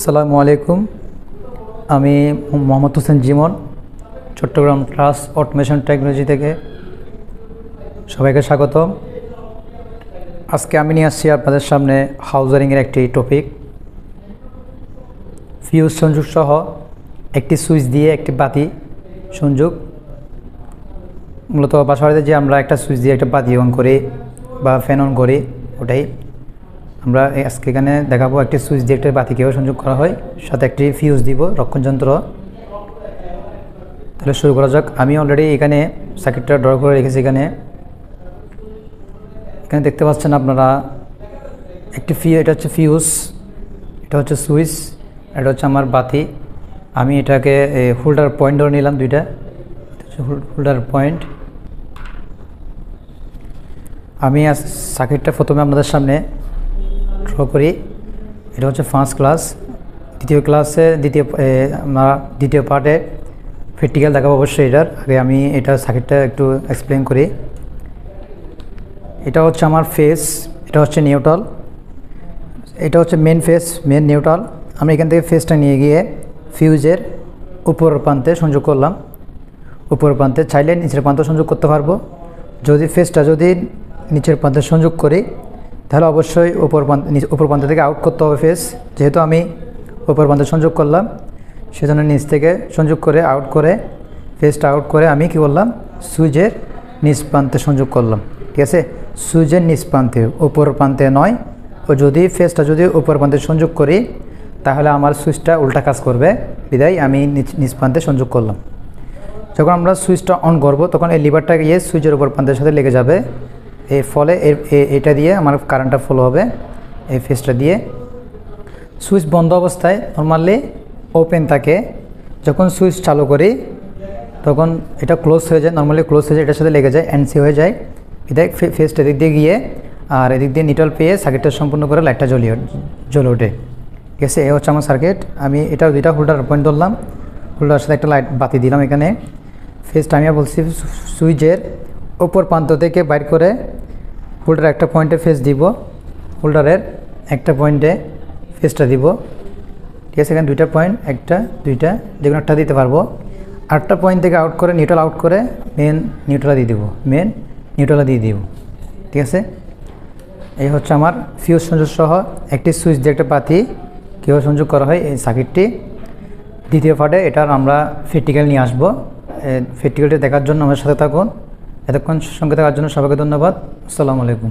আসসালামু আলাইকুম। আমি Mohammad Hossain Jimon, Chittagong class automation technology থেকে সবাইকে স্বাগত আজকে আমি নিয়ে আসছি আপনাদের সামনে হাউজারিংয়ের একটি টপিক ফিউজ সংযোগ সহ একটি সুইচ দিয়ে একটি বাতি সংযোগ। মূলত বাসাবাড়িতে যে আমরা একটা সুইচ দিয়ে একটা বাতি অন করি বা ফ্যান অন করি, ওটাই। আমরা আজকে এখানে দেখাবো একটি সুইচ দিয়ে একটা বাতি কীভাবে সংযোগ করা হয়, সাথে একটি ফিউজ দিব রক্ষণ যন্ত্র তাহলে শুরু করা যাক। আমি অলরেডি এখানে সার্কিটটা ড্র করে রেখেছি এখানে। এখানে দেখতে পাচ্ছেন আপনারা একটি ফি এটা হচ্ছে ফিউজ এটা হচ্ছে সুইচ, এটা হচ্ছে আমার বাতি। আমি এটাকে হোল্ডার পয়েন্ট ধরে নিলাম দুইটা। হোল্ডার পয়েন্ট আমি সার্কিটটা প্রথমে আপনাদের সামনে ড্র করি। এটা হচ্ছে ফার্স্ট ক্লাস দ্বিতীয় ক্লাসে দ্বিতীয় আমরা দ্বিতীয় পার্টে প্র্যাকটিক্যাল দেখাবো অবশ্যই এটার। আগে আমি এটা সার্কিটটা একটু এক্সপ্লেন করি। এটা হচ্ছে আমার ফেস এটা হচ্ছে নিউট্রাল এটা হচ্ছে মেন ফেস মেন নিউট্রাল আমি এখান থেকে ফেসটা নিয়ে গিয়ে ফিউজের উপর প্রান্তে সংযোগ করলাম। উপর প্রান্তে চাইলে নিচের প্রান্ত সংযোগ করতে পারব। যদি ফেসটা যদি নিচের প্রান্তে সংযোগ করি তাহলে অবশ্যই উপর প্রান্ত উপর প্রান্ত থেকে আউট করতে হবে ফেস যেহেতু আমি উপর প্রান্তে সংযোগ করলাম, সেজন্য নিচ থেকে সংযোগ করে আউট করে ফেসটা আউট করে আমি কি করলাম? সুইচের নিচ প্রান্তে সংযোগ করলাম, ঠিক আছে? সুইচের নিচ প্রান্তে, উপর প্রান্তে নয়। ও যদি ফেসটা যদি উপর প্রান্তে সংযোগ করি, তাহলে আমার সুইচটা উল্টা কাজ করবে। বিদায়, আমি নিচ প্রান্তে সংযোগ করলাম। যখন আমরা সুইচটা অন করব, তখন এই লিভারটা গিয়ে সুইচের উপর প্রান্তের সাথে লেগে যাবে। এর ফলে এটা দিয়ে আমার কারেন্টটা ফলো হবে, এই ফেসটা দিয়ে। সুইচ বন্ধ অবস্থায় নর্মালি ওপেন থাকে। যখন সুইচ চালু করি, তখন এটা ক্লোজ হয়ে যায় নর্মালি ক্লোজ হয়ে যায়, এটার সাথে লেগে যায় এনসি হয়ে যায়। এটা ফেসটা এদিক দিয়ে গিয়ে, আর এদিক দিয়ে নিটল পেয়ে সার্কিটটা সম্পূর্ণ করে লাইটটা জ্বলিয়ে জ্বলে ওঠে ঠিক আছে? এ হচ্ছে আমার সার্কিট আমি এটা দুইটা হোল্ডার পয়েন্ট ধরলাম। হোল্ডারের সাথে একটা লাইট বাতি দিলাম এখানে। ফেসটা আমি বলছি সুইচের ওপর প্রান্ত থেকে বাইর করে হোল্ডার একটা পয়েন্টে ফেস দিব হোল্ডারের একটা পয়েন্টে ফেসটা দিব। ঠিক আছে, এখানে দুইটা পয়েন্ট একটা, দুইটা, যে কোনো একটা দিতে পারব। আটটা পয়েন্ট থেকে আউট করে নিউট্রাল আউট করে মেন নিউট্রাল দিয়ে দিব। মেন নিউট্রাল দিয়ে দিব। ঠিক আছে? এই হচ্ছে আমার ফিউজ সংযোগ সহ একটি সুইচ দিয়ে একটা পাতি কীভাবে সংযোগ করা হয় এই সার্কিটটি দ্বিতীয় পার্টে এটার আমরা ফেটিক্যাল নিয়ে আসব। ফিটিক্যালটি দেখার জন্য আমার সাথে থাকুন। এতক্ষণ সঙ্গে থাকার জন্য সবাইকে ধন্যবাদ। আসসালামু আলাইকুম।